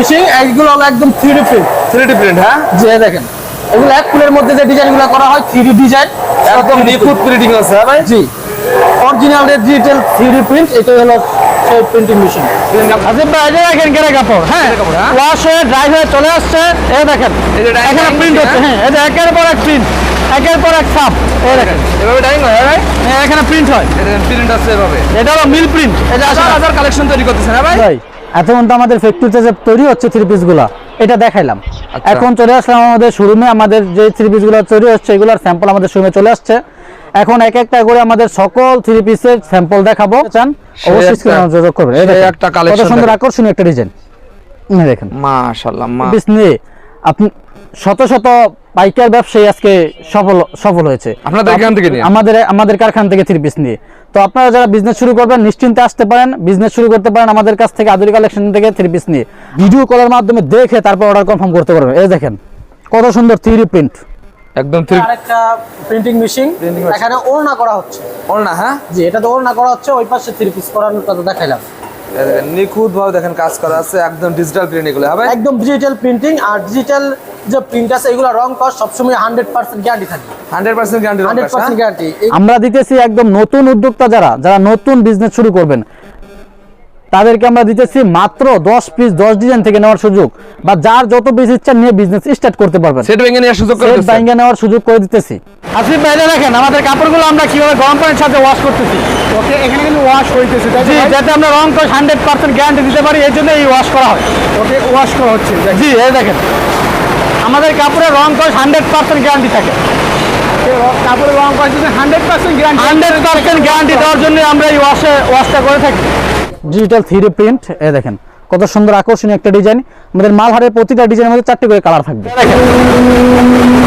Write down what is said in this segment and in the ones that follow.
Machine এইগুলো হলো একদম three D print 3D print হ্যাঁ? যে দেখেন। এগুলো এক ফুলের মধ্যে যে ডিজাইনগুলো করা হয় থ্রি ডি ডিজাইন একদম নিখুঁত প্রিন্টিং আছে হ্যাঁ ভাই? জি। Original digital three D print এটা হলো সেই প্রিন্টিং মেশিন এই যে দেখেন কেরে কাপড় হ্যাঁ? কাপড়, হ্যাঁ? ওয়াশ হয়ে ড্রাই হয়ে চলে আসছে এই দেখেন। এখানে প্রিন্ট machine, হচ্ছে হ্যাঁ যে একের পর এক প্রিন্ট একের পর এক সাপ এই দেখেন। এভাবে ডাইং হয় হ্যাঁ ভাই? হ্যাঁ, এখানে প্রিন্ট হয়। প্রিন্ট আছে এভাবে। এটা হলো মিল প্রিন্ট যে হাজার হাজার কালেকশন তৈরি করতেছেন হ্যাঁ ভাই? ভাই। এতক্ষণ তো আমাদের ফ্যাক্টরিতে যে তৈরি হচ্ছে থ্রি পিসগুলো এটা দেখাইলাম। আচ্ছা। এখন চলে আসলাম আমাদের শোরুমে আমাদের যে থ্রি পিসগুলো তৈরি হচ্ছে এগুলোর স্যাম্পল আমাদের শোরুমে চলে আসছে। এখন এক একটা করে আমাদের সকল থ্রি পিসের স্যাম্পল দেখাবো। চান অবশ্যই যোগাযোগ করবেন। কত সুন্দর আকর্ষণীয় একটা ডিজাইন দেখেন। মাশাআল্লাহ নিয়ে আপনি শত শত পাইকার ব্যবসায়ী আজকে সফল সফল হয়েছে। আপনাদের এখান থেকে আমাদের আমাদের কারখানা থেকে থ্রি পিস নিয়ে। তো আপনারা যারা বিজনেস শুরু করবেন নিশ্চিন্তে আসতে পারেন বিজনেস শুরু করতে পারেন আমাদের কাছ থেকে আদুরি কালেকশন থেকে থ্রি পিস নিয়ে। ভিডিও কলের মাধ্যমে দেখে তারপর অর্ডার কনফার্ম করতে পারবেন। এই দেখেন কত সুন্দর থ্রি প্রিন্ট একদম থ্রি আরেকটা প্রিন্টিং মেশিন এখানে ওড়না করা হচ্ছে। না হ্যাঁ? জি এটা তো ওড়না করা হচ্ছে ওই পাশে থ্রি পিস করানোটা তো দেখাইলাম। নিখুঁত ভাবে দেখেন কাজ করা আছে একদম ডিজিটাল প্রিন্ট এগুলো হবে একদম ডিজিটাল প্রিন্টিং আর ডিজিটাল যে প্রিন্ট আছে এগুলো রং কস্ট সবসময় হান্ড্রেড পার্সেন্ট গ্যারান্টি থাকে hundred percent guarantee hundred percent guarantee আমরা দিতেছি একদম নতুন উদ্যোক্তা যারা যারা নতুন বিজনেস শুরু করবেন। তাদেরকে আমরা দিতেছি মাত্র দশ পিস দশ ডিজাইন থেকে নেওয়ার সুযোগ। বা যার যত পিস ইচ্ছা নিয়ে বিজনেস স্টার্ট করতে পারবেন। সেট ভেঙে নেওয়ার সুযোগ করে সেট। বাইঙ্গা নেওয়ার সুযোগ করে দিতেছি। আসিফ ভাইরা দেখেন আমাদের কাপড়গুলো আমরা কীভাবে গরম পানির সাথে ওয়াশ করতেছি। ওকে এখানে কিন্তু ওয়াশ হইতেছে জি যাতে আমরা রং কস হান্ড্রেড পার্সেন্ট গ্যারান্টি দিতে পারি এই জন্য এই ওয়াশ করা হয়। ওকে ওয়াশ করা হচ্ছে জি এই দেখেন। আমাদের কাপড়ের রং কস হান্ড্রেড পার্সেন্ট গ্যারান্টি থাকে। কাপড়ের রং যদি hundred percent guarantee hundred percent guarantee দেওয়ার জন্য আমরা এই ওয়াশে ওয়াশটা করে থাকি। ডিজিটাল থ্রি প্রিন্ট এ দেখেন। কত সুন্দর আকর্ষণীয় একটা ডিজাইন আমাদের মালহারের প্রতিটা ডিজাইনের মধ্যে চারটি করে কালার থাকবে।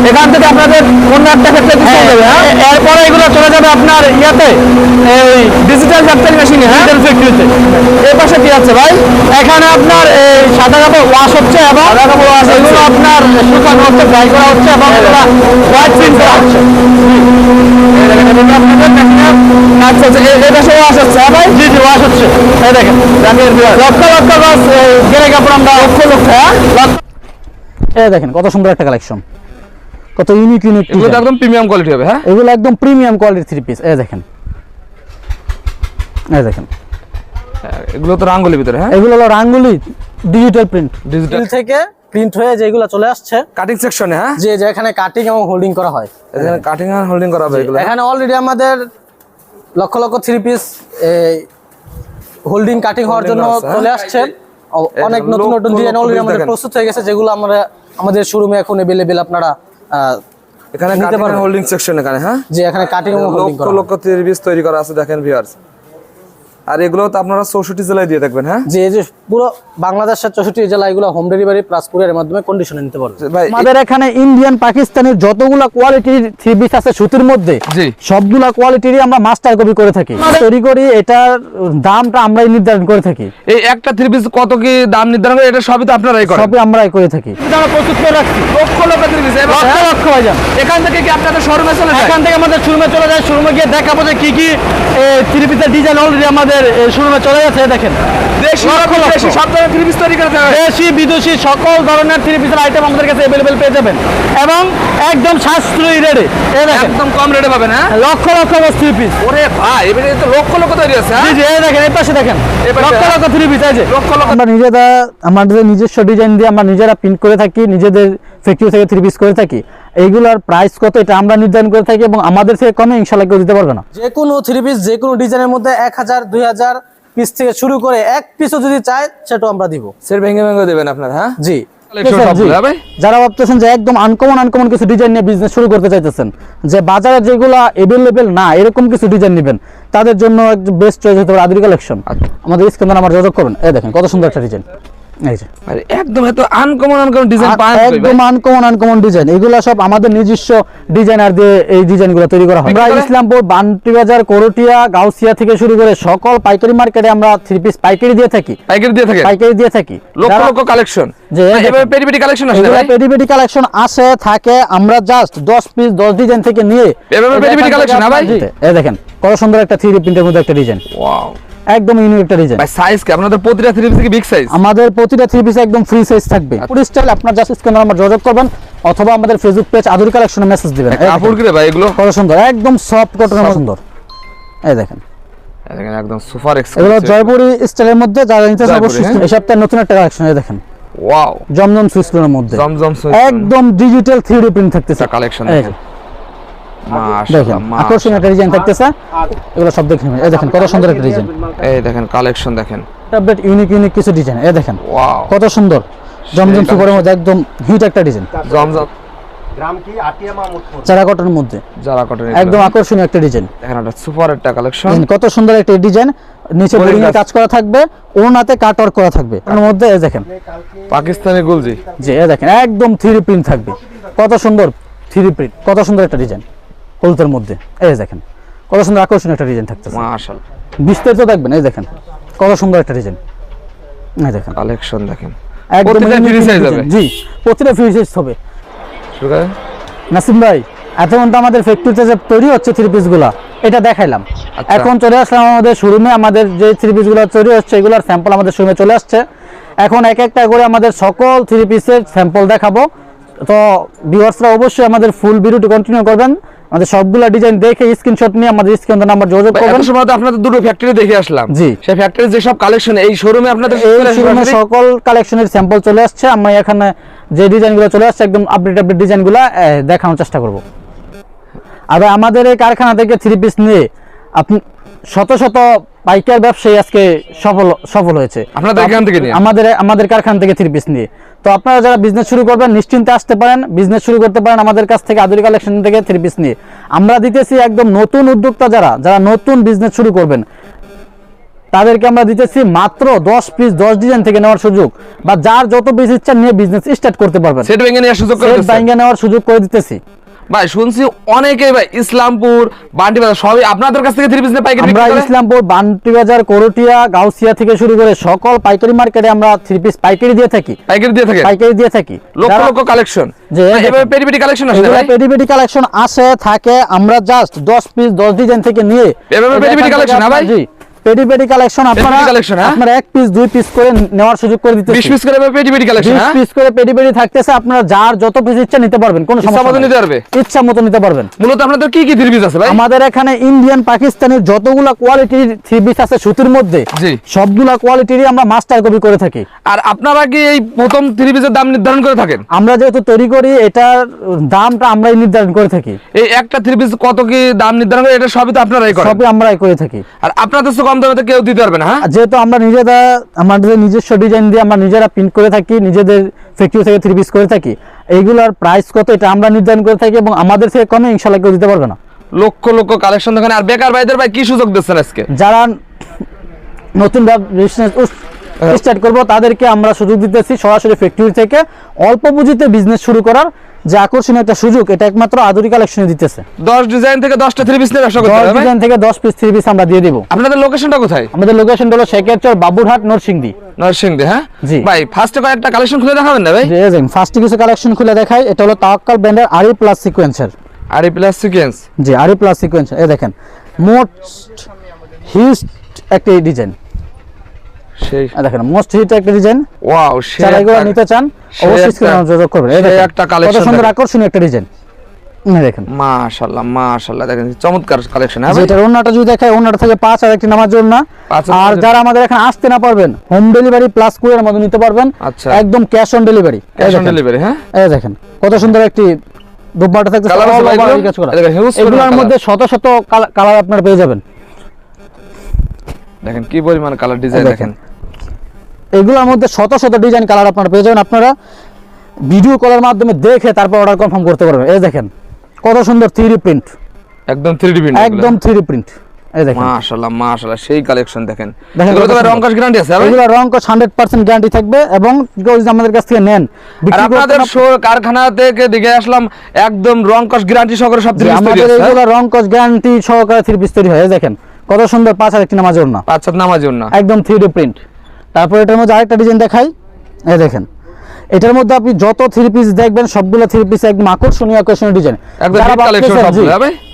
এখান থেকে আপনাদের অন্য একটা ক্ষেত্রে যাবে হ্যাঁ এরপরে এগুলো চলে যাবে আপনার ইয়াতে এই ডিজিটাল জ্যাপটারি মেশিনে হ্যাঁ? ফ্যাক্টরিতে এই পাশে কি আছে ভাই? এখানে আপনার এই সাদা কাপড় ওয়াশ হচ্ছে এবং সাদা কাপড় ওয়াশ এগুলো আপনার শুকানো হচ্ছে ড্রাই করা হচ্ছে এবং এগুলো হোয়াইট প্রিন্ট করা হচ্ছে। আচ্ছা আচ্ছা এই পাশে ওয়াশ হচ্ছে হ্যাঁ ভাই? জি জি ওয়াশ হচ্ছে। এই দেখেন লক্ষ লক্ষ গাছ গেরে কাপড় আমরা লক্ষ লক্ষ হ্যাঁ? লক্ষ এ দেখেন কত সুন্দর একটা কালেকশন কত ইউনিক ইউনিক এগুলো একদম প্রিমিয়াম কোয়ালিটি হবে হ্যাঁ? এগুলো একদম প্রিমিয়াম কোয়ালিটির থ্রি পিস এ দেখেন। এ দেখেন। এগুলো তো রাঙ্গুলির ভিতরে হ্যাঁ? এগুলো হলো রাঙ্গুলি ডিজিটাল প্রিন্ট ডিজিটাল থেকে প্রিন্ট হয়ে যেগুলো চলে আসছে কাটিং সেকশনে হ্যাঁ? যে যেখানে কাটিং এবং হোল্ডিং করা হয়। এখানে কাটিং আর হোল্ডিং করা হবে এগুলো এখানে অলরেডি আমাদের লক্ষ লক্ষ থ্রি পিস হোল্ডিং কাটিং হওয়ার জন্য হ্যাঁ? চলে আসছে। এই অনেক নতুন নতুন ডিজাইন অলরেডি আমাদের প্রস্তুত হয়ে গেছে যেগুলো আমরা আমাদের শোরুমে এখন अवेलेबल আপনারা এখানে নিতে পারেন হোল্ডিং সেকশন এখানে হ্যাঁ? যে এখানে কাটিং হোল্ডিং লক্ষ করা। হয়। লক্ষ তিরিশ তৈরি করা আছে দেখেন ভিউয়ার্স আর এগুলো তো আপনারা চৌষট্টি জেলায় দিয়ে দেখবেন হ্যাঁ? এই যে পুরো বাংলাদেশের চৌষট্টি জেলা এগুলো হোম ডেলিভারি প্লাস কুরিয়ারের মাধ্যমে কন্ডিশনে নিতে পারবে। আমাদের এখানে ইন্ডিয়ান পাকিস্তানের যতগুলা কোয়ালিটির থ্রি পিস আছে সুতির মধ্যে জি। সবগুলা কোয়ালিটিরই আমরা মাস্টার কপি করে থাকি। তৈরি করি এটার দামটা আমরাই নির্ধারণ করে থাকি। এই একটা থ্রি পিস কত কি দাম নির্ধারণ করে এটা সবই তো আপনারাই করেন? সবই আমরাই করে থাকি। আমরা প্রস্তুত করে রাখছি লক্ষ লক্ষ থ্রি পিস লক্ষ লক্ষ হয়ে? যান এখান থেকে কি আপনাদের শোরুমে চলে যায়? এখান থেকে আমাদের শোরুমে চলে যায় শোরুমে গিয়ে দেখাবো যে কি কি থ্রি পিসের ডিজাইন অলরেডি আমাদের শোরুমে চলে যাচ্ছে দেখেন। দেশি বিদেশি সকল ধরনের থ্রি পিসের আইটেম আমাদের কাছে অ্যাভেলেবেল পেয়ে যাবেন। এবং একদম সাশ্রয়ী রেটে একদম কম রেটে পাবেন হ্যাঁ? লক্ষ লক্ষ থ্রি পিস ওরে ভাই এবারে তো লক্ষ লক্ষ তৈরি আছে জি হ্যাঁ? জি এই দেখেন এই পাশে দেখেন। লক্ষ হ্যাঁ। লক্ষ থ্রি পিস এই লক্ষ লক্ষ। আমরা নিজেরা আমাদের নিজস্ব ডিজাইন দিয়ে আমরা নিজেরা প্রিন্ট করে থাকি নিজেদের ফ্যাক্টরি থেকে থ্রি পিস করে থাকি। এইগুলোর প্রাইস কত এটা আমরা নির্ধারণ করে থাকি এবং আমাদের থেকে কমে ইনশাল্লাহ কেউ দিতে পারবে না। যে কোনো থ্রি পিস যে কোনো ডিজাইনের মধ্যে এক হাজার দুই হাজার পিস থেকে শুরু করে এক পিসও যদি চায় সেটাও আমরা দিব। সের ভেঙে ভেঙে দেবেন আপনারা হ্যাঁ? জি। হ্যাঁ ভাই? যারা ভাবতেছেন যে একদম আনকমন আনকমন কিছু ডিজাইন নিয়ে বিজনেস শুরু করতে চাইতেছেন যে বাজারে যেগুলো অ্যাভেলেবেল না এরকম কিছু ডিজাইন নেবেন তাদের জন্য একদম বেস্ট চয়েস হতে পারে আদুরি কালেকশন আচ্ছা। আমাদের স্ক্রিনে আমার যোগাযোগ করুন এই দেখেন কত সুন্দর একটা ডিজাইন একদম এত আনকমন আনকমন ডিজাইন একদম আনকমন আনকমন ডিজাইন এগুলো সব আমাদের নিজস্ব ডিজাইনার দিয়ে এই ডিজাইনগুলো তৈরি করা হয়। আমরা ইসলামপুর বান্টি করটিয়া গাউসিয়া থেকে শুরু করে সকল পাইকারি মার্কেটে আমরা থ্রি পিস পাইকারি দিয়ে থাকি। পাইকারি দিয়ে থাকে পাইকারি দিয়ে থাকি। লক্ষ লক্ষ কালেকশন যে এই এবারে দেখেন। পেটি পেটি কালেকশন আছে পেটি পেটি কালেকশন আসে থাকে। আমরা জাস্ট দশ পিস দশ ডিজাইন থেকে নিয়ে পেটি পেটি collection, ভাই? এই দেখেন কত সুন্দর একটা থ্রি প্রিন্টের মধ্যে একটা ডিজাইন ওয়াও একদম ইউনিক একটা ডিজাইন ভাই সাইজ কি? আপনাদের প্রতিটা থ্রি পিস কি বিগ সাইজ আমাদের প্রতিটা থ্রি পিস একদম ফ্রি সাইজ থাকবে। পুরো স্টাইল আপনার জাস্ট স্ক্রিনে নাম্বার যোগাযোগ করবেন অথবা আমাদের ফেসবুক পেজ আদুরি কালেকশনে মেসেজ দিবেন। কাপড় কি ভাই এগুলো? কত সুন্দর একদম সফট কটনের সুন্দর। এই দেখেন। দেখেন একদম সুপার এগুলো জয়পুরি স্টাইলের মধ্যে যারা নিতে চান অবশ্যই হ্যাঁ? এই সপ্তাহে নতুন একটা কালেকশন এই দেখেন। ওয়াও জমজম সুইসগুলোর মধ্যে। জমজম একদম ডিজিটাল থ্রি প্রিন্ট থাকতেছে। কালেকশন দেখেন। দেখেন আকর্ষণীয় একটা ডিজাইন থাকতেছে। এগুলো সব দেখে নেবেন। এই দেখেন কত সুন্দর একটা ডিজাইন এই দেখেন কালেকশন দেখেন। আপডেট ইউনিক ইউনিক কিছু ডিজাইন এই দেখেন কত সুন্দর। জমজম সুপারের মধ্যে একদম হিট একটা ডিজাইন জমজম। কটনের মধ্যে। যারা কটন একদম আকর্ষণীয় একটা ডিজাইন দেখেন এটা সুপার একটা কালেকশন কত সুন্দর একটা ডিজাইন নিচে বোরিং এর কাজ। করা থাকবে ওনাতে কাট ওয়ার্ক করা থাকবে। এর মধ্যে এই দেখেন। পাকিস্তানি গুলজি। যে এই দেখেন একদম থ্রি প্রিন্ট থাকবে। কত সুন্দর থ্রি প্রিন্ট কত সুন্দর একটা ডিজাইন হলুদের মধ্যে। এই দেখেন কত সুন্দর আকর্ষণীয় একটা ডিজাইন থাকতেছে। মাশাআল্লাহ। বিস্তারিত দেখবেন এই দেখেন কত সুন্দর একটা ডিজাইন এই দেখেন। কালেকশন দেখেন। একদম unique free হবে? জি প্রতিটা ফ্রি সাইজ হবে। নাসিম ভাই এতক্ষণ তো আমাদের ফ্যাক্টরিতে যে তৈরি হচ্ছে থ্রি পিসগুলা এটা দেখাইলাম। আচ্ছা। এখন চলে আসলাম আমাদের শোরুমে আমাদের যে থ্রি পিসগুলো তৈরি হচ্ছে এগুলোর স্যাম্পল আমাদের শোরুমে চলে আসছে। এখন এক একটা করে আমাদের সকল থ্রি পিসের স্যাম্পল দেখাবো। তো ভিউয়ার্সরা অবশ্যই আমাদের ফুল ভিডিওটি কন্টিনিউ করবেন। আমাদের সবগুলা ডিজাইন দেখে স্ক্রিনশট নিয়ে আমাদের স্ক্রিন নাম্বার যোগাযোগ করবেন। সময় আপনাদের দুটো ফ্যাক্টরি দেখে আসলাম। জি। সেই ফ্যাক্টরি যে সব কালেকশন এই শোরুমে আপনাদের সকল কালেকশনের স্যাম্পল চলে আসছে। আমরা এখানে যে ডিজাইনগুলো চলে আসছে একদম আপডেট আপডেট ডিজাইনগুলো দেখানোর চেষ্টা করব। আর আমাদের এই কারখানা থেকে থ্রি পিস নিয়ে আপনি শত শত পাইকার ব্যবসায়ী আজকে সফল সফল হয়েছে। আপনাদের এখান থেকে আমাদের আমাদের কারখানা থেকে থ্রি পিস নিয়ে। তো আপনারা যারা বিজনেস শুরু করবেন নিশ্চিন্তে আসতে পারেন বিজনেস শুরু করতে পারেন আমাদের কাছ থেকে আদুরি কালেকশন থেকে থ্রি পিস নিয়ে। আমরা দিতেছি একদম নতুন উদ্যোক্তা যারা যারা নতুন বিজনেস শুরু করবেন তাদেরকে আমরা দিতেছি মাত্র দশ পিস দশ ডিজাইন থেকে নেওয়ার সুযোগ। বা যার যত পিস ইচ্ছা নিয়ে বিজনেস স্টার্ট করতে পারবেন। সেট। ব্যাংকে নেওয়ার সুযোগ করে দিতেছি। ভাই শুনছি অনেকেই ভাই ইসলামপুর বান্টি বাজার সবই আপনাদের কাছ থেকে থ্রি পিস নিয়ে পাইকারি আমরা ইসলামপুর বান্টি বাজার করটিয়া গাউসিয়া থেকে শুরু করে সকল পাইকারি মার্কেটে আমরা থ্রি পিস পাইকারি দিয়ে থাকি। পাইকারি দিয়ে থাকি পাইকারি দিয়ে থাকি। লক্ষ লক্ষ কালেকশন যে, এভাবে। পেটি পেটি কালেকশন আছে এগুলো ভাই? পেটি পেটি কালেকশন আসে থাকে আমরা জাস্ট দশ পিস দশ ডিজাইন থেকে নিয়ে এভাবে পেটি পেটি থেকে হ্যাঁ ভাই? জি। পেটি পেটি কালেকশন আপনারা এক পিস দুই পিস করে নেওয়ার সুযোগ করে দিতেছি। বিশ পিস করে পেটি পেটি কালেকশন বিশ হ্যাঁ? পিস করে পেটি পেটি থাকতেছে আপনারা যার যত পিস ইচ্ছা নিতে পারবেন কোনো সমস্যা মতো নিতে পারবে? ইচ্ছা মতো নিতে পারবেন। মূলত আপনাদের কি কি থ্রি পিস আছে ভাই? আমাদের এখানে ইন্ডিয়ান পাকিস্তানের যতগুলা কোয়ালিটির থ্রি পিস আছে সুতির মধ্যে সবগুলা কোয়ালিটিরই আমরা মাস্টার কপি করে থাকি। আর আপনারা কি এই প্রথম থ্রি পিসের দাম নির্ধারণ করে থাকেন? আমরা যেহেতু তৈরি করি এটার দামটা আমরাই নির্ধারণ করে থাকি। এই একটা থ্রি পিস কত কি দাম নির্ধারণ করে এটা সবই তো আপনারাই করেন? সবই আমরাই করে থাকি। আর আপনাদের তো কম দামে তো কেউ দিতে পারবে না হ্যাঁ? যেহেতু আমরা নিজেরা আমাদের নিজস্ব ডিজাইন দিয়ে আমরা নিজেরা প্রিন্ট করে থাকি নিজেদের ফ্যাক্টরি থেকে থ্রি পিস করে থাকি এইগুলোর প্রাইস কত এটা আমরা নির্ধারণ করে থাকি এবং আমাদের থেকে কমে ইনশাল্লাহ কেউ দিতে পারবে না। লক্ষ লক্ষ কালেকশন দেখেন আর বেকার ভাইদের ভাই কি সুযোগ দিচ্ছেন আজকে? যারা নতুন বিজনেস স্টার্ট করব তাদেরকে আমরা সুযোগ দিতেছি সরাসরি ফ্যাক্টরি থেকে। অল্প পুঁজিতে বিজনেস শুরু করার যে আকর্ষণীয় একটা সুযোগ এটা একমাত্র আদুরি কালেকশনে দিতেছে। দশ ডিজাইন থেকে দশটা থ্রি পিস নিয়ে ব্যবসা করতে হবে ভাই? ডিজাইন থেকে দশ পিস থ্রি পিস আমরা দিয়ে দেবো। আপনাদের লোকেশনটা কোথায়? আমাদের লোকেশন হলো শেখেরচর বাবুরহাট নরসিংদী। নরসিংদী হ্যাঁ? জি। ভাই ফার্স্টে কয়েকটা কালেকশন খুলে দেখাবেন না ভাই? ফার্স্টে কিছু কালেকশন খুলে দেখাই এটা হলো তাওয়াক্কাল ব্র্যান্ডের আরি প্লাস সিকোয়েন্সার আর প্লাস সিকোয়েন্স জি আরি প্লাস সিকোয়েন্সার এই দেখেন মোস্ট হিউজ একটা ডিজাইন সেই দেখেন মোস্ট হিট একটা ডিজাইন ওয়াও যারা এগুলো নিতে চান অবশ্যই স্ক্রিনে যোগাযোগ করবেন। এই দেখেন, একটা কত সুন্দর আকর্ষণীয় একটা ডিজাইন দেখেন। মাশাআল্লাহ মাশাআল্লাহ দেখেন চমৎকার কালেকশন হ্যাঁ যদি দেখায় অন্যটা থেকে পাঁচ আর একটি নামার জন্য পাঁচ আর যারা আমাদের এখানে আসতে না পারবেন হোম ডেলিভারি প্লাস কুরিয়ার মধ্যে নিতে পারবেন আচ্ছা। একদম cash on delivery cash on delivery হ্যাঁ? এই দেখেন কত সুন্দর একটি দুব্বাটা থাকতে এগুলোর মধ্যে শত শত কালার আপনারা পেয়ে যাবেন। দেখেন কি পরিমাণ কালার ডিজাইন দেখেন। এগুলোর মধ্যে শত শত ডিজাইন কালার আপনারা পেয়ে যাবেন। আপনারা ভিডিও কলের মাধ্যমে দেখে তারপর অর্ডার কনফার্ম করতে পারবেন। এই দেখেন কত সুন্দর থ্রি প্রিন্ট একদম 3D প্রিন্ট একদম থ্রি প্রিন্ট এই দেখেন। মাশাআল্লাহ মাশাআল্লাহ সেই কালেকশন দেখেন। দেখেন এগুলো তো রং কস গ্যারান্টি আছে এগুলো রং কোচ হান্ড্রেড পার্সেন্ট গ্যারান্টি থাকবে এবং কেউ যদি আমাদের কাছ থেকে নেন আর আপনাদের কারখানা থেকে আসলাম একদম রং গ্যারান্টি সহকারে সব যে থ্রি আমাদের? এগুলো রং কোচ গ্যারান্টি সহকারে থ্রি পিস তৈরি হয়। এই দেখেন কত সুন্দর পাঁচ হাজার একটি নামাজ না পাঁচ সাত নামাজ ওড়না। একদম থ্রি ডি প্রিন্ট তারপর এটার মধ্যে আরেকটা ডিজাইন দেখাই। এ দেখেন। এটার মধ্যে আপনি যত থ্রি পিস দেখবেন সবগুলো থ্রি পিস একদম আকর্ষণীয় আকর্ষণীয় ডিজাইন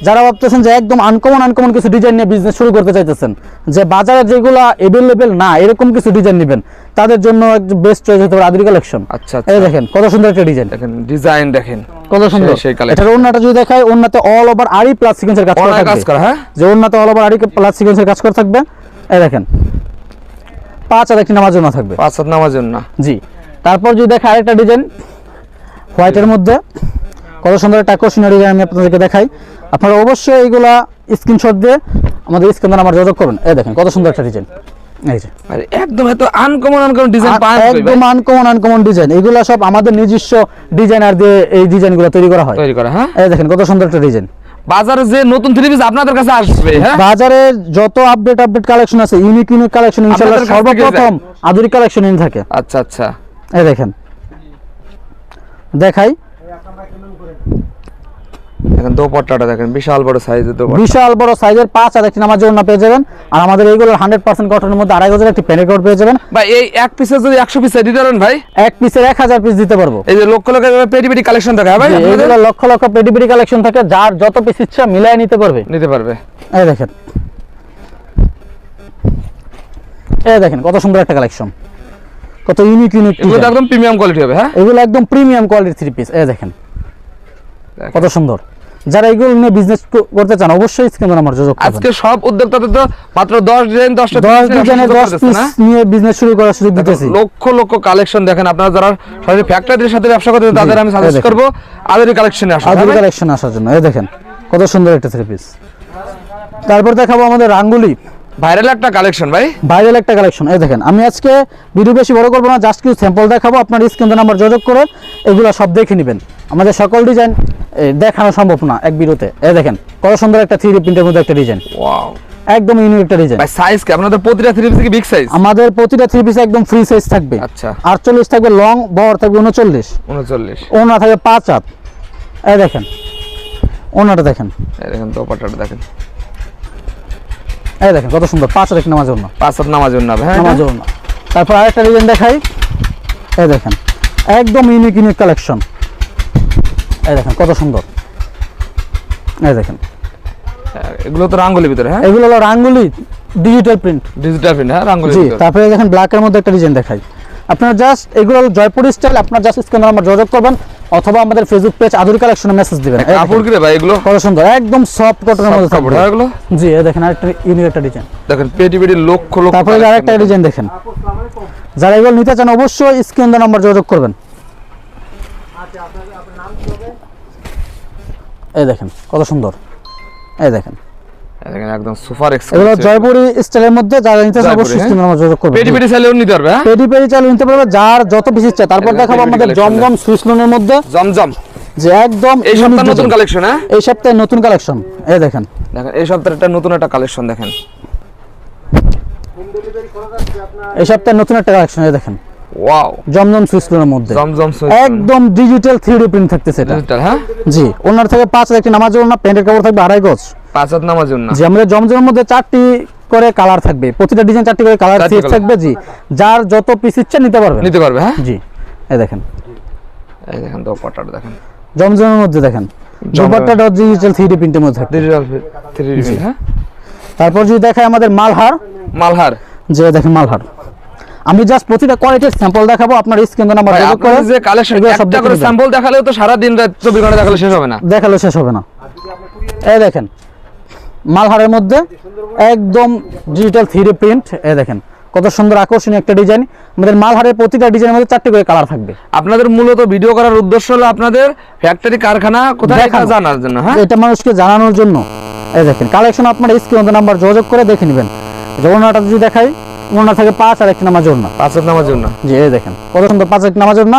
যারা ভাবতেছেন যে একদম আনকমন আনকমন কিছু ডিজাইন নিয়ে বিজনেস শুরু করতে চাইতেছেন যে বাজারে যেগুলো এভেলেবেল না এরকম কিছু ডিজাইন নেবেন তাদের জন্য বেস্ট চয়েস হতে পারে আদির কালেকশন আচ্ছা, এই আচ্ছা। দেখেন কত সুন্দর একটা ডিজাইন দেখেন ডিজাইন দেখেন। কত সুন্দর। সেই- collection। এটার ওন্নাটা যদি দেখায় ওন্নাতে অল ওভার আরি প্লাস সিকোয়েন্সের কাজ করা থাকবে। হ্যাঁ? যে ওন্নাতে অল ওভার আরি প্লাস সিকোয়েন্সের কাজ করা থাকবে। এই দেখেন পাঁচ আর একটি নামার জন্য থাকবে। পাঁচ হাত নামার জন্য। জি। তারপর যদি দেখে আরেকটা ডিজাইন হোয়াইটের মধ্যে। কত সুন্দর একটা আকর্ষণীয় ডিজাইন আমি আপনাদেরকে দেখাই। আপনারা অবশ্যই এইগুলা স্ক্রিনশট দিয়ে আমাদের স্ক্রিন নাম্বার যোগাযোগ করবেন এই দেখেন কত সুন্দর একটা ডিজাইন এই যে। আরে একদম এত আনকমন আনকমন ডিজাইন আ- পান কই ভাই? একদম আনকমন আনকমন ডিজাইন এগুলা সব আমাদের নিজস্ব ডিজাইনার দিয়ে এই ডিজাইনগুলো তৈরি করা হয়। তৈরি করা হ্যাঁ? এই দেখেন কত সুন্দর একটা ডিজাইন বাজারে যে নতুন থ্রি পিস আপনাদের কাছে আসবে হ্যাঁ? বাজারে যত আপডেট আপডেট কালেকশন আছে ইউনিক ইউনিক কালেকশন ইনশাআল্লাহ সর্বপ্রথম আধুনিক কালেকশন থাকে। আচ্ছা আচ্ছা। এই দেখেন। দেখাই। দেখেন দোপাট্টাটা দেখেন বিশাল বড় সাইজের দোপাট্টা। বিশাল বড় সাইজের পাঁচ আর একটি নামার জন্য পেয়ে যাবেন। আর আমাদের এইগুলোর হান্ড্রেড পার্সেন্ট কটনের মধ্যে আড়াই হাজার একটি প্যানেট পেয়ে যাবেন। ভাই এই এক পিসের যদি একশো পিস দিতে পারেন ভাই? এক পিসের এক হাজার পিস দিতে পারব। এই যে লক্ষ লক্ষ পেটি পেটি কালেকশন থাকে হ্যাঁ ভাই এইগুলো লক্ষ লক্ষ পেডিপিডি কালেকশন থাকে যার যত পিস ইচ্ছা মিলাই নিতে পারবে। নিতে পারবে। এই দেখেন। এই দেখেন কত সুন্দর একটা কালেকশন কত ইউনিক ইউনিক এগুলো একদম প্রিমিয়াম কোয়ালিটি হবে হ্যাঁ? এগুলো একদম প্রিমিয়াম কোয়ালিটির থ্রি পিস এই দেখেন। কত সুন্দর। যারা এগুলো নিয়ে বিজনেস করতে চান অবশ্যই স্ক্রিন আমার যোগাযোগ আজকে সব উদ্যোক্তাদের তো মাত্র দশ ডিজাইন দশটা দশ piece এর ডিজাইনে সুযোগ দশ করতেছে পিস নিয়ে বিজনেস শুরু করার সুযোগ দিতেছি। লক্ষ লক্ষ কালেকশন দেখেন আপনারা যারা সরাসরি ফ্যাক্টরির সাথে ব্যবসা করতে তাদের আমি সাজেস্ট। করব আদারি কালেকশনে আসুন হ্যাঁ? কালেকশন আসার জন্য। এই দেখেন কত সুন্দর একটা থ্রি পিস তারপর দেখাবো আমাদের রাঙ্গুলি। ভাইরাল একটা কালেকশন ভাই। ভাইরাল একটা কালেকশন এই দেখেন আমি আজকে ভিডিও বেশি বড় করব না জাস্ট কিছু স্যাম্পল দেখাবো আপনার স্ক্রিন নাম্বার যোগাযোগ করে এগুলো সব দেখে নেবেন। আমাদের সকল ডিজাইন দেখানো সম্ভব না এক ভিডিওতে এই দেখেন কত সুন্দর একটা থ্রি প্রিন্টের মধ্যে একটা ডিজাইন ওয়াও একদম ইউনিক একটা ডিজাইন ভাই সাইজ কি? আপনাদের প্রতিটা থ্রি পিস কি বিগ সাইজ আমাদের প্রতিটা থ্রি পিস একদম ফ্রি সাইজ থাকবে। আচ্ছা। আটচল্লিশ থাকবে লং বড় থাকবে উনচল্লিশ। উনচল্লিশ। ওনা থাকবে পাঁচ হাত। এই দেখেন ওনাটা দেখেন। এই দেখেন দোপাট্টাটা দেখেন। এই দেখেন কত সুন্দর পাঁচ হাত নামার জন্য। পাঁচ হাত নামার জন্য হ্যাঁ নামার এটা? জন্য। তারপর আরেকটা ডিজাইন দেখাই। এই দেখেন একদম ইউনিক ইউনিক কালেকশন এই দেখেন কত সুন্দর। এই দেখেন। হ্যাঁ, এগুলো তো রাঙ্গুলির ভিতরে হ্যাঁ? এগুলো হলো রাঙ্গুলি ডিজিটাল প্রিন্ট ডিজিটাল প্রিন্ট হ্যাঁ রাঙ্গুলির জি তারপরে দেখেন ব্ল্যাকের মধ্যে একটা ডিজাইন দেখাই। আপনার জাস্ট এগুলো হলো জয়পুরি স্টাইল আপনার জাস্ট স্ক্রিন নাম্বার যোগাযোগ করবেন। অথবা আমাদের ফেসবুক পেজ আধুনিক কালেকশনে মেসেজ দিবেন। কাপড় কি রে ভাই এগুলো? কত সুন্দর একদম সফট কটনের মধ্যে কাপড়। হ্যাঁ এগুলো? জি এই দেখেন আরেকটা ইউনিক একটা ডিজাইন দেখেন পেটি পেটি লক্ষ লক্ষ তারপরে আরেকটা ডিজাইন দেখেন। যারা এগুলো নিতে চান অবশ্যই স্ক্রিন দা নাম্বার যোগাযোগ করবেন। আচ্ছা আপনার নাম কি হবে এই দেখেন কত সুন্দর। এই দেখেন। দেখেন একদম সুপার এগুলো জয়পুরি স্টাইলের মধ্যে যারা নিতে চান জয়পুরি, অবশ্যই হ্যাঁ? স্ক্রিন নাম্বার যোগাযোগ করবেন পেটি পেটি চাইলেও নিতে পারবে হ্যাঁ? নিতে পারবে যার যত পিস ইচ্ছা তারপর এগুলো দেখাবো আমাদের জমজম সুইস মধ্যে। জমজম। যে একদম এই নতুন কালেকশন হ্যাঁ? এই সপ্তাহে নতুন কালেকশন এই দেখেন। দেখেন এই সপ্তাহে একটা নতুন একটা কালেকশন দেখেন। এই সপ্তাহে নতুন একটা কালেকশন এই দেখেন। ওয়াও জমজম মধ্যে। জমজম একদম ডিজিটাল থ্রি প্রিন্ট থাকতেছে এটা। হ্যাঁ? জি ওনার থেকে পাঁচ হাজার একটি নামার জন্য প্যান্টের কাপড় থাকবে আড়াই গজ। পাঁচ হাত নামার জন্য যে আমাদের জমজমের মধ্যে চারটি করে কালার থাকবে। প্রতিটা ডিজাইন চারটি করে কালার colour। থাকবে জি। যার যত পিস ইচ্ছা নিতে পারবে নিতে পারবে হ্যাঁ? জি এই দেখেন। এই দেখেন দোপাট্টাটা দেখেন। জমজমের মধ্যে দেখেন। দুপাট্টাটা ডিজিটাল থ্রি প্রিন্টের মধ্যে থাকবে। ডিজিটাল থ্রি হ্যাঁ? তারপর যদি দেখায় আমাদের মালহার। মালহার। যে দেখেন মালহার। আমি জাস্ট প্রতিটা কোয়ালিটির স্যাম্পল দেখাবো আপনার স্ক্রিন নাম্বার যোগাযোগ করে। যে কালেকশন একটা করে স্যাম্পল দেখালেও তো সারা দিন রাত চব্বিশ ঘণ্টা দেখালে শেষ হবে না। দেখালে শেষ হবে না। এই দেখেন মালহারের মধ্যে একদম ডিজিটাল থ্রি প্রিন্ট এ দেখেন কত সুন্দর আকর্ষণীয় একটা ডিজাইন আমাদের মালহারের প্রতিটা ডিজাইনের মধ্যে চারটি করে কালার থাকবে। আপনাদের মূলত ভিডিও করার উদ্দেশ্য হলো আপনাদের ফ্যাক্টরি কারখানা কোথায় জানার জন্য হ্যাঁ? এটা মানুষকে জানানোর জন্য। এই দেখেন কালেকশন আপনার স্ক্রিন নাম্বার যোগাযোগ করে দেখে নেবেন। জগন্নাথ যদি দেখাই ওনার থেকে পাঁচ আর একটি নামার জন্য পাঁচ হাত নামার জন্য জি এই দেখেন। কত সুন্দর পাঁচ একটি নামার জন্য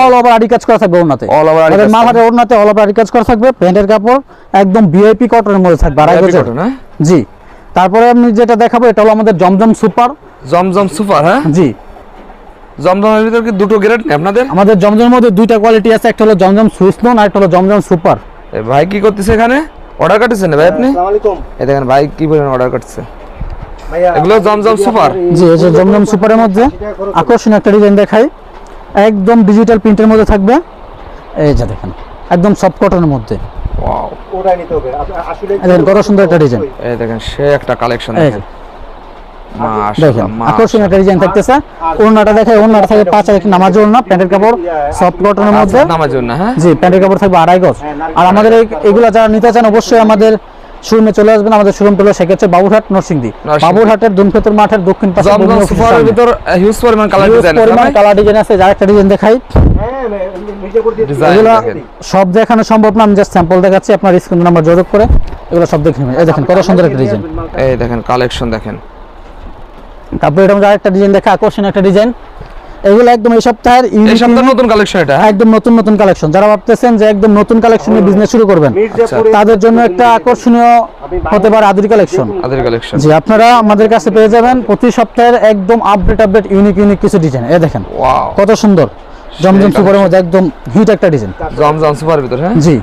অল ওভার আড়ি কাজ করা থাকবে ওনাতে All over আড়ি করা। ওনাতে অল ওভার আড়ি কাজ করা থাকবে। প্যান্টের কাপড় একদম ভিআইপি কটনের মধ্যে থাকবে। আড়াই গজের হ্যাঁ? জি। তারপরে আমি যেটা দেখাবো এটা হলো আমাদের জমজম সুপার। জমজম সুপার হ্যাঁ? জি। জমজমের ভিতর কি দুটো গ্রেড নেই আপনাদের? আমাদের জমজমের মধ্যে দুইটা কোয়ালিটি আছে একটা হলো জমজম সুইস লোন আর একটা হলো জমজম সুপার। ভাই কি করতেছে এখানে? অর্ডার কাটতেছেন ভাই আপনি? আসসালামু আলাইকুম। এই দেখেন ভাই কি বলেন অর্ডার কাটছে। এগুলো জমজম সুপার। জি এই যে জমজম সুপারের মধ্যে আকর্ষণীয় একটা ডিজাইন দেখাই। একদম ডিজিটাল প্রিন্টের মধ্যে থাকবে। এই যে দেখেন একদম সফট কটনের মধ্যে। ওয়াও ওটাই নিতে হবে। আসলে কত সুন্দর একটা ডিজাইন এই দেখেন সে একটা কালেকশন দেখেন। দেখেন আকর্ষণীয় একটা ডিজাইন থাকতেছে। ওড়নাটা দেখে ওড়নাটা থাকে পাঁচ আর নামাজ ওড়না প্যান্টের কাপড় সফট কটনের মধ্যে। জন্য হ্যাঁ? জি প্যান্টের কাপড় থাকবে আড়াই গজ। আর আমাদের এই- এগুলা যারা নিতে চান অবশ্যই আমাদের শোরুমে চলে আসবেন। আমাদের শোরুম পেল সেক্ষেত্রে বাবুরহাট নরসিংদী। বাবুরহাটের দুনক্ষেত্র মাঠের দক্ষিণ পাশে জমজম সুপারের ভিতর হিউজ পরিমাণ কালার ডিজাইন পরিমাণ কালার ডিজাইন আছে। যার একটা ডিজাইন দেখাই। এগুলা। সব দেখানো সম্ভব না আমি জাস্ট স্যাম্পল দেখাচ্ছি। আপনার স্ক্রিন নাম্বার যোগাযোগ করে এগুলো সব দেখে নেবেন। এই দেখেন কত সুন্দর একটা ডিজাইন এই দেখেন কালেকশন দেখেন। তারপরে এটা মধ্যে আরেকটা ডিজাইন দেখা আকর্ষণীয় একটা ডিজাইন এগুলো একদম এই সপ্তাহের এই unique সপ্তাহে unique, নতুন কালেকশন এটা? হ্যাঁ? একদম নতুন নতুন কালেকশন যারা ভাবতেছেন যে একদম নতুন কালেকশন নিয়ে বিজনেস শুরু করবেন তাদের জন্য একটা আকর্ষণীয় হতে পারে আদুরি কালেকশন আদের কালেকশন জি আপনারা আমাদের কাছে পেয়ে যাবেন প্রতি সপ্তাহের একদম আপডেট আপডেট ইউনিক ইউনিক কিছু ডিজাইন এই দেখেন কত সুন্দর। জমজম সুপারের মধ্যে একদম হিট একটা ডিজাইন জমজম সুপার ভিতর হ্যাঁ? জি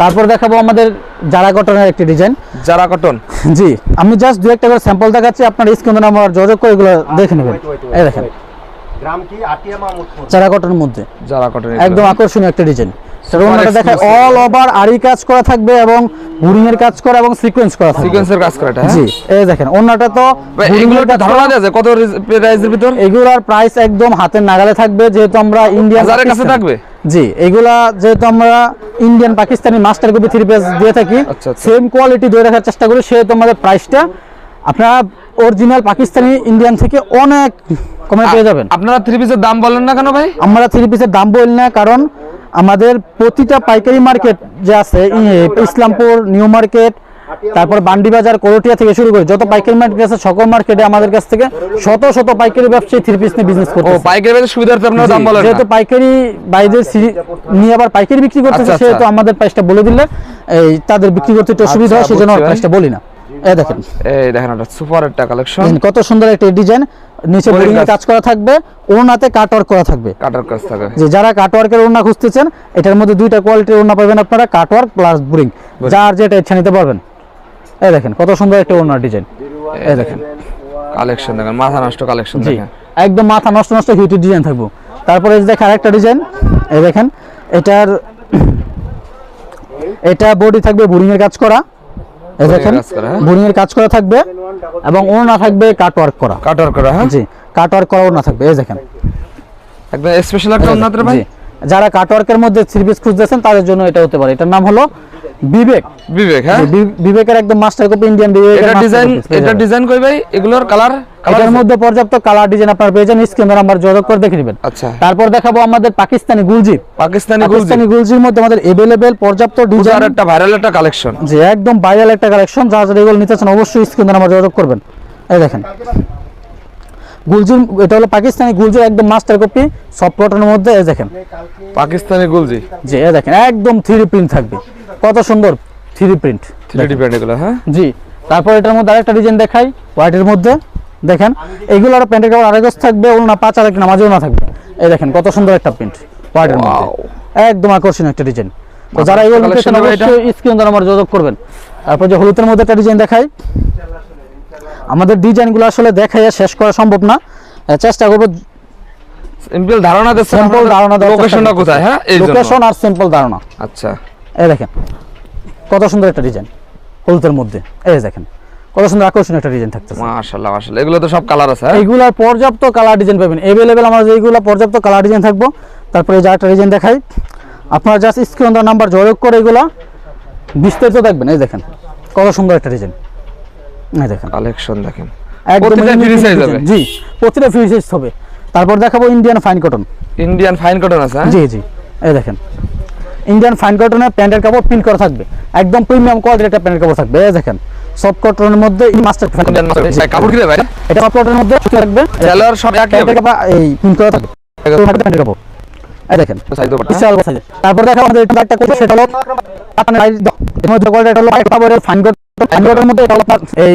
তারপর দেখাবো আমাদের জারা কটনের একটি ডিজাইন যারা কটন জি আমি জাস্ট দু একটা করে স্যাম্পল দেখাচ্ছি আপনার স্ক্রিনে নাম্বার যোগাযোগ করে এগুলো দেখে নেবেন। এই দেখেন। গ্রাম কি? আটিয়া মাহমুদপুর জারা কটনের মধ্যে। যারা কটন একদম আকর্ষণীয় একটা ডিজাইন Super ওনাটা অল ওভার আরি কাজ করা থাকবে এবং বুরিং এর কাজ করা এবং সিকোয়েন্স করা থাকবে। সিকোয়েন্সের কাজ করে হ্যাঁ? জি এই দেখেন ওনাটা তো ভাই, বুরিং এগুলো এর একটা কাজ ধারণা করা। যায় কত প্রাইসের ভিতর? এগুলার প্রাইস একদম হাতের নাগালে থাকবে যেহেতু আমরা ইন্ডিয়ান হাজারের কাছে থাকবে? জি এগুলা যেহেতু আমরা Indian Pakistani master copy three page দিয়ে থাকি আচ্ছা, আচ্ছা। সেম কোয়ালিটি ধরে রাখার চেষ্টা করি সেহেতু আমাদের প্রাইসটা আপনারা অরিজিনাল পাকিস্তানি ইন্ডিয়ান থেকে অনেক কমে পেয়ে যাবেন। আপনারা থ্রি পিসের দাম বলেন না কেন ভাই? আমরা থ্রি পিসের দাম বলি না কারণ আমাদের প্রতিটা পাইকারি মার্কেট যে আছে ইসলামপুর নিউ মার্কেট তারপর বান্ডি বাজার করটিয়া থেকে শুরু করে যত পাইকারি মার্কেট আছে সকল মার্কেটে আমাদের কাছ থেকে শত শত পাইকারি ব্যবসায়ী থ্রি পিস নিয়ে বিজনেস করতে পাইকারি বাজার সুবিধার্থে আপনারা দাম বলেন যেহেতু পাইকারি বাইরে সিরি- নিয়ে আবার পাইকারি বিক্রি করতেছে আচ্ছা, আচ্ছা। সেহেতু আমাদের প্রাইসটা বলে দিলে এই তাদের বিক্রি করতে একটু অসুবিধা হয় আচ্ছা, সেজন্য। প্রাইসটা বলি না। এই দেখেন। এই দেখেন একটা সুপার একটা কালেকশন কত সুন্দর একটা ডিজাইন নিচে বোরিং এর কাজ। করা থাকবে ওনাতে কাট ওয়ার্ক করা থাকবে। কাটার কাজ থাকে যে যারা কাটওয়ার্কের ওড়না খুঁজতেছেন এটার মধ্যে দুইটা কোয়ালিটির ওড়না পাবেন আপনারা কাটওয়ার্ক প্লাস বুরিং যার যেটা ইচ্ছা নিতে পারবেন। এই দেখেন কত সুন্দর একটা ওড়নার ডিজাইন এই দেখেন কালেকশন দেখেন মাথা নষ্ট কালেকশন দেখেন। একদম মাথা নষ্ট নষ্ট হিউটি ডিজাইন থাকব। তারপরে এই দেখেন আরেকটা ডিজাইন এই দেখেন এটার এটা বডি থাকবে বুরিং এর কাজ করা। দেখেন হ্যাঁ? বুরিং এর কাজ করা থাকবে এবং ওড়না থাকবে কাটওয়ার্ক করা। কাটার করা হ্যাঁ? জি কাটওয়ার্ক করা ওড়না থাকবে এই দেখেন। একদম স্পেশাল একটা উন্নত ভাই? যারা যারা কাটওয়ার্কের মধ্যে থ্রি পিস খুঁজতেছেন তাদের জন্য এটা হতে পারে। এটার নাম হলো বিবেক। বিবেক হ্যাঁ? বিবেকের একদম মাস্টার কপি ইন্ডিয়ান বিবেক এটা ডিজাইন এটা ডিজাইন কই ভাই? এগুলোর কালার এটার মধ্যে পর্যাপ্ত কালার ডিজাইন আপনার পেয়ে যান স্ক্রিনে নাম্বার যোগাযোগ করে দেখে নেবেন। আচ্ছা। তারপর দেখাবো আমাদের পাকিস্তানি গুলজি পাকিস্তানি গুলজি পাকিস্তানি গুলজির মধ্যে আমাদের এভেলেবেল পর্যাপ্ত ডিজাইন একটা ভাইরাল একটা কালেকশন যে একদম ভাইরাল একটা কালেকশন যারা যারা এগুলো নিতে চান অবশ্যই স্ক্রিনে নাম্বার যোগাযোগ করবেন। এই দেখেন। গুলজির এটা হলো পাকিস্তানি গুলজির একদম মাস্টার কপি সব প্লটের মধ্যে এই দেখেন। পাকিস্তানি গুলজি? জি এই দেখেন একদম থ্রি প্রিন্ট থাকবে। কত সুন্দর three print three D pant এগুলো হ্যাঁ? জি তারপর এটার মধ্যে আরেকটা ডিজাইন দেখাই হোয়াইটের মধ্যে। দেখেন এগুলো আর প্যান্টের কাপড় আড়াইগজ থাকবে ওনা পাঁচ আর একটা নামাজেও না থাকবে। এই দেখেন কত সুন্দর একটা প্রিন্ট হোয়াইটের মধ্যে। একদম আকর্ষণীয় একটা ডিজাইন তো যারা এগুলো নিতে চান? অবশ্যই স্ক্রিন দ্বারা আমার যোগাযোগ করবেন। তারপর যে হলুদের মধ্যে একটা ডিজাইন দেখাই। আমাদের ডিজাইনগুলো আসলে দেখাইয়া শেষ করা সম্ভব না। চেষ্টা করব সিম্পল ধারণা সিম্পল ধারণা লোকেশনটা কোথায় হ্যাঁ? লোকেশন আর সিম্পল ধারণা। আচ্ছা। এই দেখেন কত সুন্দর একটা ডিজাইন হলুদের মধ্যে। এই দেখেন কত সুন্দর আকর্ষণীয় একটা ডিজাইন থাকতেছে। মাশাআল্লাহ মাশাআল্লাহ। এগুলো তো সব কালার আছে হ্যাঁ? এইগুলার পর্যাপ্ত কালার ডিজাইন পাবেন। এভেলেবেল আমাদের যেগুলো পর্যাপ্ত কালার ডিজাইন থাকব তারপরে যা একটা ডিজাইন দেখাই। আপনারা জাস্ট স্ক্রিন নাম্বার যোগাযোগ করে এগুলো বিস্তারিত দেখবেন। এই দেখেন কত সুন্দর একটা ডিজাইন এই দেখেন। কালেকশন দেখেন। প্রতিটা unique free হবে? জি প্রতিটা ফ্রি সাইজ হবে। তারপর দেখাবো Indian fine cotton Indian fine cotton আছে হ্যাঁ? জি জি। এই দেখেন। ইন্ডিয়ান ফাইন কটনের প্যান্টের কাপড় প্রিন্ট করা থাকবে। একদম প্রিমিয়াম কোয়ালিটির একটা প্যান্টের কাপড় থাকবে। এই দেখেন সফট কটনের মধ্যে মাস্টার কাপড় কি ভাই? এটা সফট কটনের মধ্যে সুতি থাকবে। সেলার সব প্যান্টের কাপড় এই প্রিন্ট করা থাকবে। প্যান্টের কাপড়। এই দেখেন সাইজ বিশাল সাইজ তারপর দেখা আমাদের একটা কোর্স সেটা হলো আপনার এটা হলো ফাইন কট মধ্যে এটা আপনার এই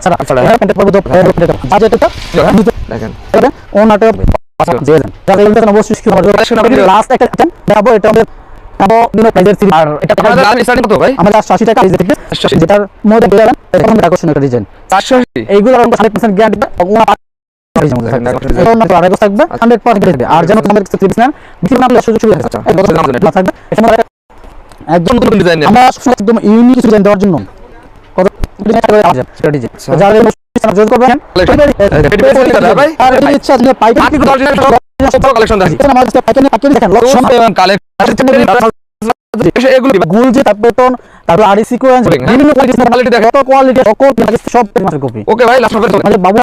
ছাড়া আচ্ছা, পরে তো বাজেট এটা দেখেন ওনাটা দেন অবশ্যই লাস্ট একটা দেখাবো এটা আমাদের দেখাবো প্রাইজের আর এটা আপনাদের দাম স্টার্টিং কত ভাই আমাদের আশি টাকা প্রাইস থেকে যেটার মধ্যে বেরাবেন এখন আকর্ষণীয় একটা ডিজাইন 480 এইগুলো হান্ড্রেড পার্সেন্ট গ্যারান্টি এটা অন্য আড়াই গজ থাকবে হান্ড্রেড পার্সেন্ট থাকবে আর যেন তোমাদের বিক্রি না সুযোগ সুবিধা আচ্ছা, থাকবে একদম নতুন ডিজাইন আমরা একদম ইউনিক কিছু ডিজাইন দেওয়ার জন্য। কত ডিজাইন করে আছে। সেটা ডিজাইন আচ্ছা। যারা এই যোগ করবেন ভাই। আর এই ইচ্ছা যে পাইকারি কালেকশন এখানে আমাদের কাছে পাইকারি পাইকারি দেখেন লক্ষণ কালেকশন এগুলো গুল যে তারপরে টন তারপর আরি সিকোয়েন্স হ্যাঁ। বিভিন্ন কোয়ালিটি Quality দেখেন। কোয়ালিটি সকল সব কপি ওকে ভাই লাস্ট বাবু